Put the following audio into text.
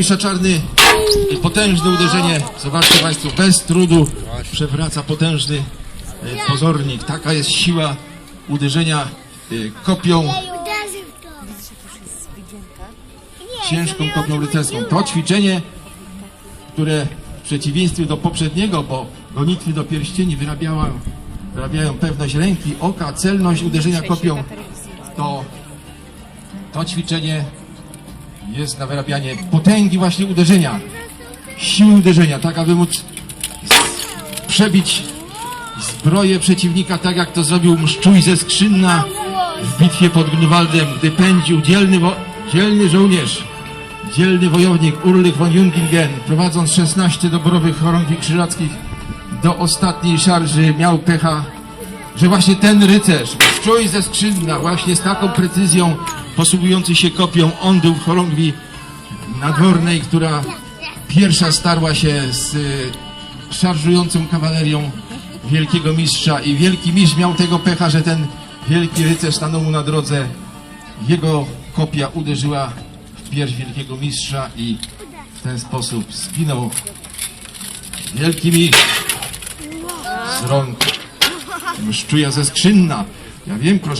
Misza Czarny, potężne uderzenie, zobaczcie Państwo, bez trudu przewraca potężny y, pozornik. Taka jest siła uderzenia y, kopią, ciężką kopią rycerską. To ćwiczenie, które w przeciwieństwie do poprzedniego, bo gonitwy do pierścieni wyrabiała, wyrabiają pewność ręki, oka, celność uderzenia kopią, to to ćwiczenie jest na wyrabianie potęgi właśnie uderzenia, siły uderzenia, tak aby móc przebić zbroję przeciwnika, tak jak to zrobił Mszczuj ze Skrzynna w bitwie pod Grunwaldem, gdy pędził dzielny, dzielny żołnierz, dzielny wojownik Urlich von Jungingen, prowadząc 16 doborowych chorągwi krzyżackich do ostatniej szarży, miał pecha, że właśnie ten rycerz, Mszczuj ze Skrzynna, właśnie z taką precyzją posługujący się kopią, on był w chorągwi nadwornej, która pierwsza starła się z y, szarżującą kawalerią wielkiego mistrza i wielki mistrz miał tego pecha, że ten wielki rycerz stanął mu na drodze. Jego kopia uderzyła w pierś wielkiego mistrza i w ten sposób zginął wielki mistrz z rąk mszczuja ze skrzynna. Ja wiem, proszę